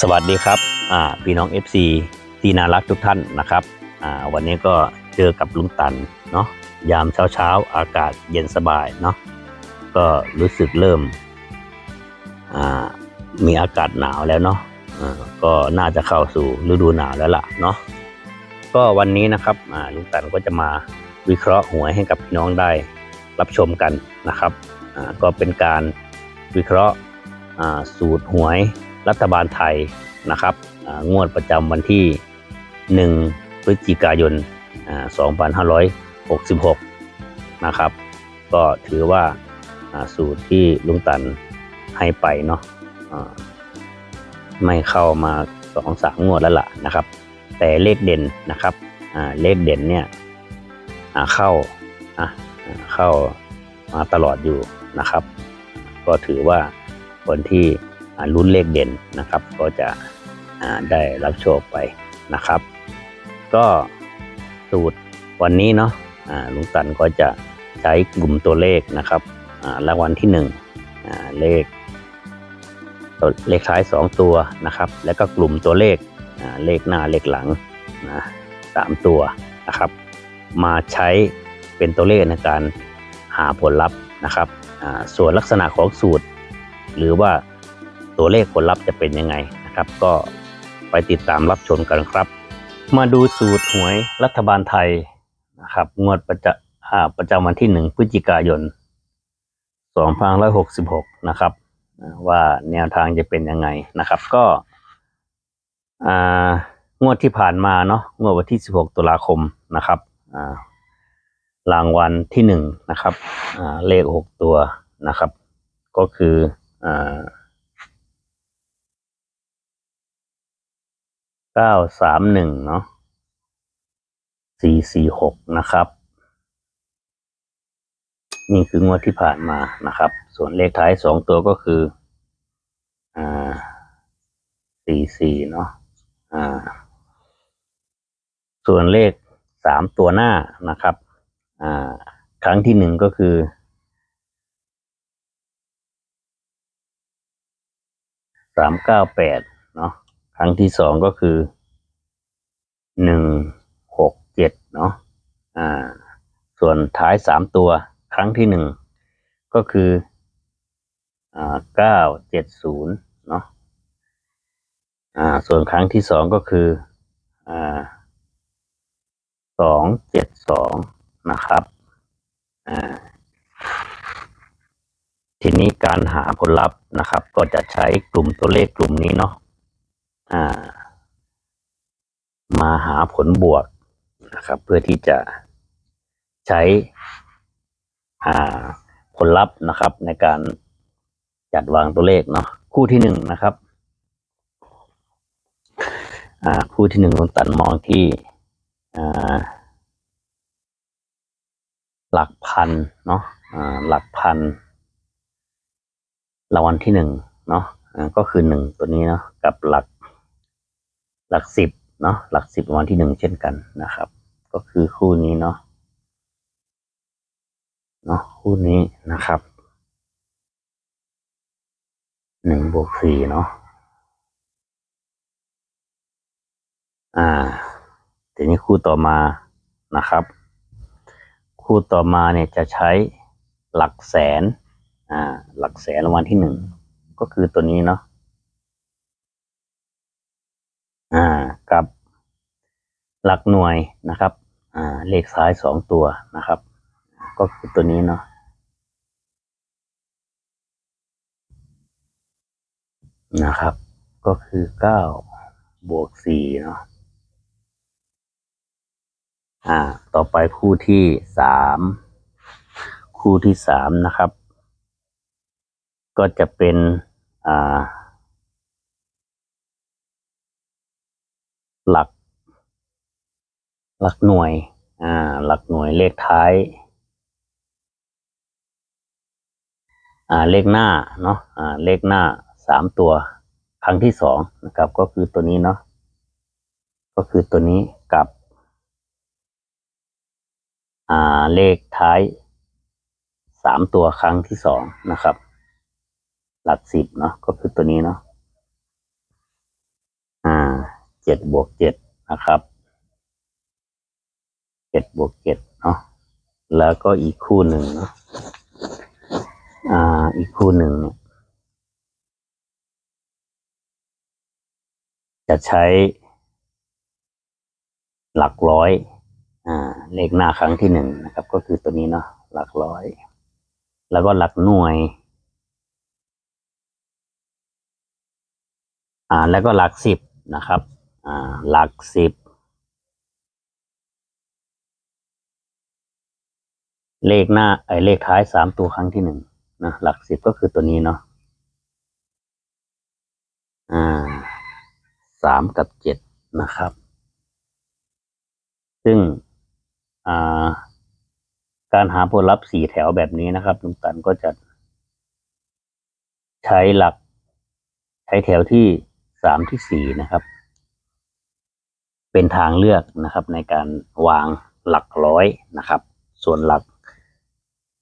สวัสดีครับพี่น้อง FC ที่น่ารักทุกท่านนะครับวันนี้ก็เจอกับลุงตันเนาะยามเช้าเช้าอากาศเย็นสบายเนาะก็รู้สึกเริ่มมีอากาศหนาวแล้วเนาะก็น่าจะเข้าสู่ฤดูหนาวแล้วล่ะเนาะก็วันนี้นะครับลุงตันก็จะมาวิเคราะห์หวยให้กับพี่น้องได้รับชมกันนะครับก็เป็นการวิเคราะห์สูตรหวย รัฐบาลไทยนะครับงวดประจำวันที่ 1 พฤศจิกายนอ่า2566 นะครับ ก็ถือว่าสูตรที่ลุงตันให้ไปเนาะไม่เข้ามาสองสามงวดแล้วล่ะนะครับ แต่เลขเด่นนะครับเลขเด่นเนี่ยเข้าเข้ามาตลอดอยู่นะครับ ก็ถือว่าคนที่ ลุ้นเลขเด่นนะครับ ก็จะได้รับโชคไปนะครับ ก็สูตรวันนี้เนาะลุงตันก็จะใช้กลุ่มตัวเลขนะครับรางวัลที่หนึ่งเลขเลขท้ายสองตัวนะครับ แล้วก็กลุ่มตัวเลขเลขหน้าเลขหลังนะสามตัวนะครับ มาใช้เป็นตัวเลขในการหาผลลัพธ์นะครับส่วนลักษณะของสูตร หรือว่า ตัวเลขผลลัพธ์จะเป็นยังไงนะครับ ก็ไปติดตามรับชมกันครับ มาดูสูตรหวยรัฐบาลไทยนะครับงวดประจะอ่าประจำวันที่หนึ่งพฤศจิกายน2566 นะครับ ว่าแนวทางจะเป็นยังไงนะครับ ก็งวดที่ผ่านมาเนาะงวดวันที่ 16 ตุลาคมนะครับรางวัลที่หนึ่งนะครับเลข 6 ตัวนะครับ ก็คืออ เก้าสามหนึ่งเนาะสี่สี่หกนะครับ นี่คืองวดที่ผ่านมานะครับ ส่วนเลขท้ายสองตัวก็คือ อ่าสี่สี่เนาะอ่า ส่วนเลขสามตัวหน้านะครับ อ่า ครั้งที่หนึ่งก็คือสามเก้าแปดเนาะ ครั้งที่สองก็คือหนึ่งหกเจ็ดเนาะอ่า ส่วนท้ายสามตัวครั้งที่หนึ่งก็คืออ่าเก้าเจ็ดศูนย์เนาะอ่า ส่วนครั้งที่สองก็คืออ่าสองเจ็ดสองนะครับอ่าทีนี้การหาผลลัพธ์นะครับ ก็จะใช้กลุ่มตัวเลขกลุ่มนี้เนาะ มาหาผลบวกนะครับ เพื่อที่จะใช้ผลลัพธ์นะครับ ในการจัดวางตัวเลขเนาะคู่ที่หนึ่งนะครับคู่ที่หนึ่งลงตันมองที่หลักพันเนาะหลักพันรางวัลที่หนึ่งเนาะก็คือหนึ่งตัวนี้เนาะกับหลัก หลักสิบเนาะหลักสิบวัลที่หนึ่งเช่นกันนะครับ ก็คือคู่นี้เนาะเนาะคู่นี้นะครับหนึ่งบวกสี่เนาะอ่าทีนี้คู่ต่อมานะครับ คู่ต่อมาเนี่ยจะใช้หลักแสนอ่าหลักแสนรางวัลที่หนึ่งก็คือตัวนี้เนาะ อ่ากับหลักหน่วยนะครับ อ่า เลขซ้ายสองตัวนะครับ ก็คือตัวนี้เนาะนะครับ ก็คือเก้าบวกสี่เนาะอ่า ต่อไปคู่ที่สามคคู่ที่สามนะครับ ก็จะเป็นอ่า หลัก หลักหน่วย อ่า หลักหน่วยเลขท้าย อ่า เลขหน้า เนาะ อ่า เลขหน้าสามตัว ครั้งที่สองนะครับ ก็คือตัวนี้เนาะ ก็คือตัวนี้กับ อ่า เลขท้ายสามตัวครั้งที่สองนะครับ หลักสิบเนาะ ก็คือตัวนี้เนาะ อ่า เจ็ดบวกเจ็ดนะครับเจ็ดบวกเจ็ดเนาะแล้วก็อีกคู่หนึ่งเนาะอ่า อีกคู่หนึ่งเนี่ยจะใช้หลักร้อย อ่า เลขหน้าครั้งที่หนึ่งนะครับ ก็คือตัวนี้เนาะหลักร้อย แล้วก็หลักหน่วย อ่า แล้วก็หลักสิบนะครับ หลักสิบ เลขหน้าไอ้เลขท้ายสามตัวครั้งที่หนึ่งนะหลักสิบก็คือตัวนี้เนาะอ่าสามกับเจ็ดนะครับ ซึ่งอ่าการหาผลลัพธ์สี่แถวแบบนี้นะครับลุงตันก็จะ ใช้หลัก ใช้แถวที่สามที่สี่นะครับ เป็นทางเลือกนะครับในการวางหลักร้อยนะครับ ส่วนหลัก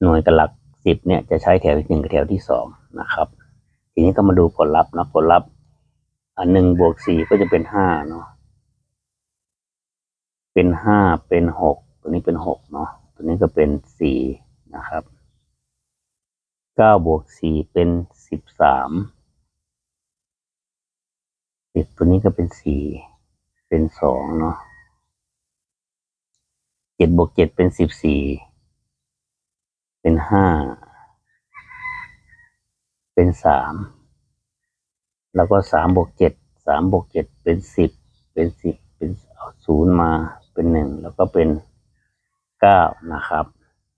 หน่วยกับหลักสิบเนี่ยจะใช้แถวที่หนึ่งกับแถวที่สองนะครับ ทีนี้ก็มาดูผลลัพธ์นะผลลัพธ์อันหนึ่งบวกสี่ก็จะเป็นห้าเนาะเป็นห้าเป็นหกตัวนี้เป็นหกเนาะตัวนี้ก็เป็นสี่นะครับเก้าบวกสี่เป็นสิบสามสิบตัวนี้ก็เป็นสี่ เป็นสองเนาะเจ็ดบวกเจ็ดเป็นสิบสี่เป็นห้าเป็นสามแล้วก็สามบวกเจ็ดสามบวกเจ็ดเป็นสิบเป็นสิบเป็นเอาศูนย์มาเป็นหนึ่งแล้วก็เป็นเก้านะครับ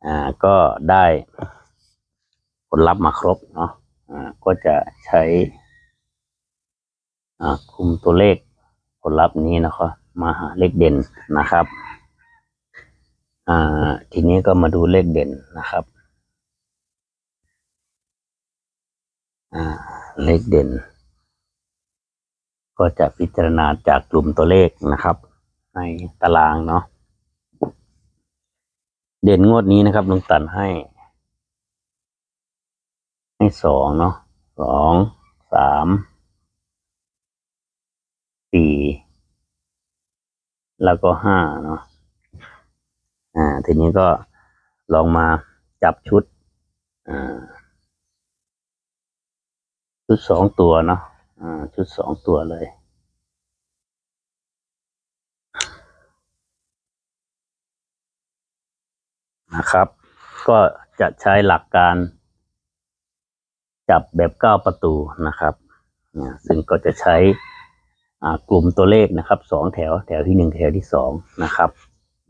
อ่าก็ได้ผลลัพธ์มาครบเนาะอ่าก็จะใช้อ่าคุมตัวเลข ผลลัพธ์นี้นะครับ มาหาเลขเด่นนะครับ อ่า ทีนี้ก็มาดูเลขเด่นนะครับ อ่า เลขเด่น ก็จะพิจารณาจากกลุ่มตัวเลขนะครับ ในตารางเนาะ เด่นงวดนี้นะครับลุงตันให้ ให้สองเนาะสองสาม สี่แล้วก็ห้าเนาะอ่า ทีนี้ก็ลองมาจับชุด อ่า ชุดสองตัวเนาะอ่า ชุดสองตัวเลยนะครับ ก็จะใช้หลักการจับแบบเก้าประตูนะครับอ่าซึ่งก็จะใช้ กลุ่มตัวเลขนะครับสองแถวแถวที่หนึ่งแถวที่สองนะครับ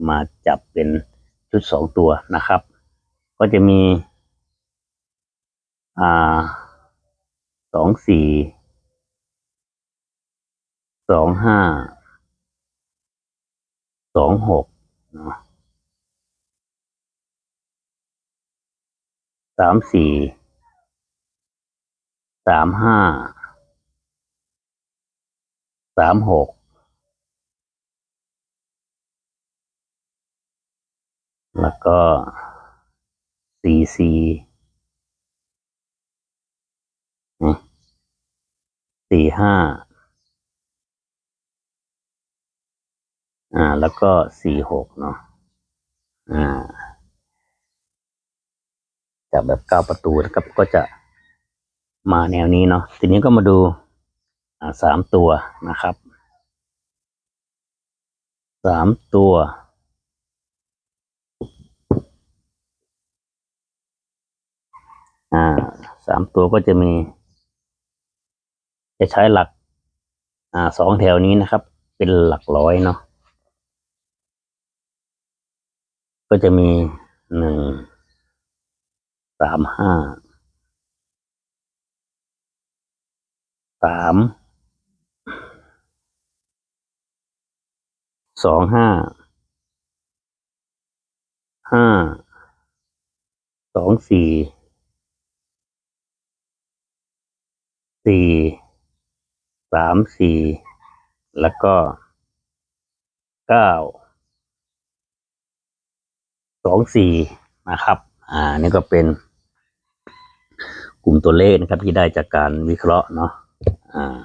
มาจับเป็นชุดสองตัวนะครับ ก็จะมีสองสี่สองห้าสองหกนะสามสี่สามห้า สามหกแล้วก็สี่สี่สี่ห้าอ่า แล้วก็สี่หกเนาะอ่า จากแบบเก้าประตูนะครับก็จะมาแนวนี้เนาะทีนี้ก็มาดู สามตัวนะครับสามตัว อ่าสามตัวก็จะมี จะใช้หลัก อ่าสองแถวนี้นะครับ เป็นหลักร้อยเนาะ ก็จะมีหนึ่งสามห้าสาม สองห้าห้าสองสี่สี่สามสี่แล้วก็เก้าสองสี่นะครับ อ่า นี่ก็เป็น กลุ่มตัวเลขนะครับ ที่ได้จากการวิเคราะห์เนาะ อ่า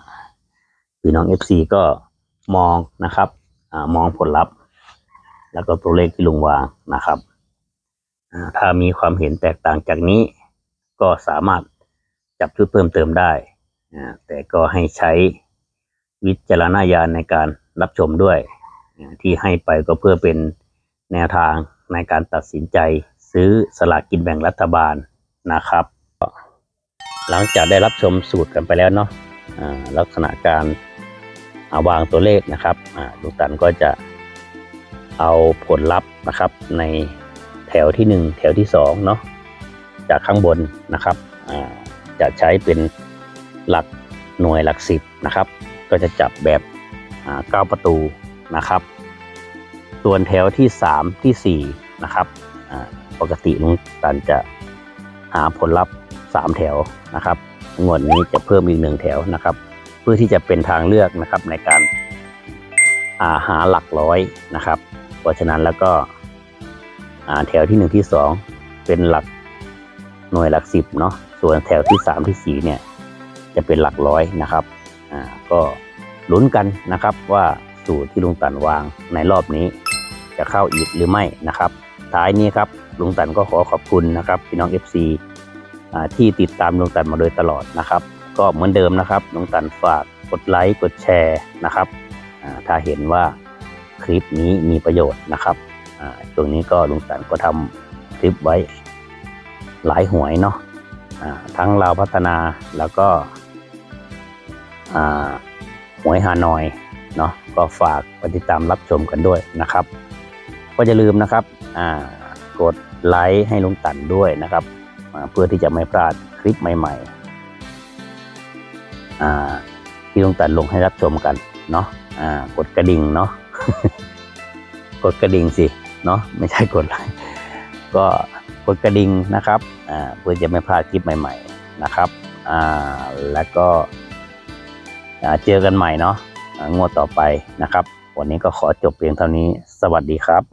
พี่น้อง FC ก็มองนะครับ มองผลลัพธ์ แล้วก็ตัวเลขที่ลุงวางนะครับ ถ้ามีความเห็นแตกต่างจากนี้ ก็สามารถจับชุดเพิ่มเติมได้ แต่ก็ให้ใช้วิจารณญาณในการรับชมด้วย ที่ให้ไปก็เพื่อเป็นแนวทางในการตัดสินใจซื้อสลากกินแบ่งรัฐบาลนะครับ หลังจากได้รับชมสูตรกันไปแล้วเนาะอ่าลักษณะการาวางตัวเลขนะครับลุงตันก็จะเอาผลลัพธ์นะครับในแถวที่หนึ่งแถวที่สองเนาะจากข้างบนนะครับจะใช้เป็นหลักหน่วยหลักสิบนะครับ ก็จะจับแบบเก้าประตูนะครับ ส่วนแถวที่สามที่สี่นะครับปกติลุงตันจะหาผลลัพธ์สามแถวนะครับงวดนี้จะเพิ่มอีกหนึ่งแถวนะครับ พื่อที่จะเป็นทางเลือกนะครับในการอาหาหลักร้อยนะครับ เพราะฉะนั้นแล้วก็แถวที่หนึ่งที่สองเป็นหลักหน่วยหลักสิบเนาะส่วนแถวที่สามที่สี่เนี่ยจะเป็นหลักร้อยนะครับก็ลุ้นกันนะครับว่าสูตรที่ลุงตันวางในรอบนี้ จะเข้าอีกหรือไม่นะครับ ท้ายนี้ครับลุงตันก็ขอขอบคุณนะครับพี่น้อง FC ที่ติดตามลุงตันมาโดยตลอดนะครับ ก็เหมือนเดิมนะครับลุงตันฝากกดไลค์กดแชร์นะครับถ้าเห็นว่าคลิปนี้มีประโยชน์นะครับช่วงนี้ก็ลุงตันก็ทำคลิปไว้หลายหวยเนาะทั้งเราพัฒนาแล้วก็อ่าหวยฮานอยเนาะก็ฝากปติดตามรับชมกันด้วยนะครับ ก็อย่าลืมนะครับกดไลค์ให้ลุงตันด้วยนะครับ เพื่อที่จะไม่พลาดคลิปใหม่ ๆ ที่ลุงตันลงให้รับชมกันเนาะกดกระดิ่งเนาะกดกระดิ่งสิเนาะไม่ใช่กดไลค์ก็กดกระดิ่งนะครับเพื่อจะไม่พลาดคลิปใหม่ ๆนะครับแล้วก็เจอกันใหม่เนาะงวดต่อไปนะครับ วันนี้ก็ขอจบเพียงเท่านี้ สวัสดีครับ